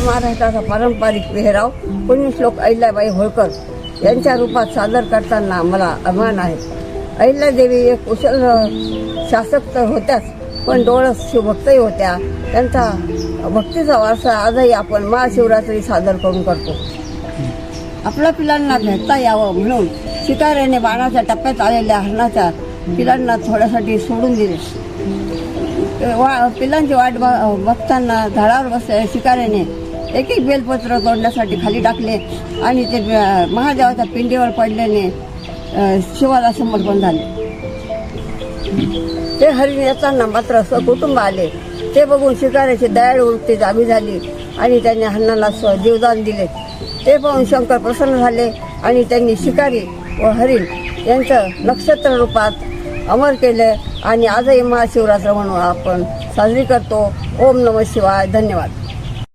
महाराष्ट्राचा पारंपरिक पेहराव पुण्यश्लोक अहिल्याबाई होळकर? यांच्या रूपात सादर करताना मला अभिमान आहे. अहिल्यादेवी एक कुशल शासक तर होत्याच पण डोळस शिवभक्तही होत्या. त्यांचा भक्तीचा वारसा आजही आपण महाशिवरात्री सादर करून करतो. आपल्या पिलांना भेटता यावं म्हणून शिकाऱ्याने बाणाच्या टप्प्यात आलेल्या हरणाच्या पिलांना थोड्यासाठी सोडून दिले. वा पिलांची वाट बघताना झाडावर बसलेल्या शिकाऱ्याने एक एक बेलपत्र तोडण्यासाठी खाली टाकले आणि ते महादेवाच्या पिंडीवर पडल्याने शिवाला समर्पण झाले. ते हरिण येताना मात्र कुटुंब आले. ते बघून शिकाऱ्याची दयाळू वृत्ती जागी झाली आणि त्यांनी हन्नाला स्व जीवदान दिले. ते पाहून शंकर प्रसन्न झाले आणि त्यांनी शिकारी व हरिण यांचं नक्षत्र रूपात अमर केले आणि आजही महाशिवरात्र म्हणून आपण साजरी करतो. ओम नम शिवाय. धन्यवाद.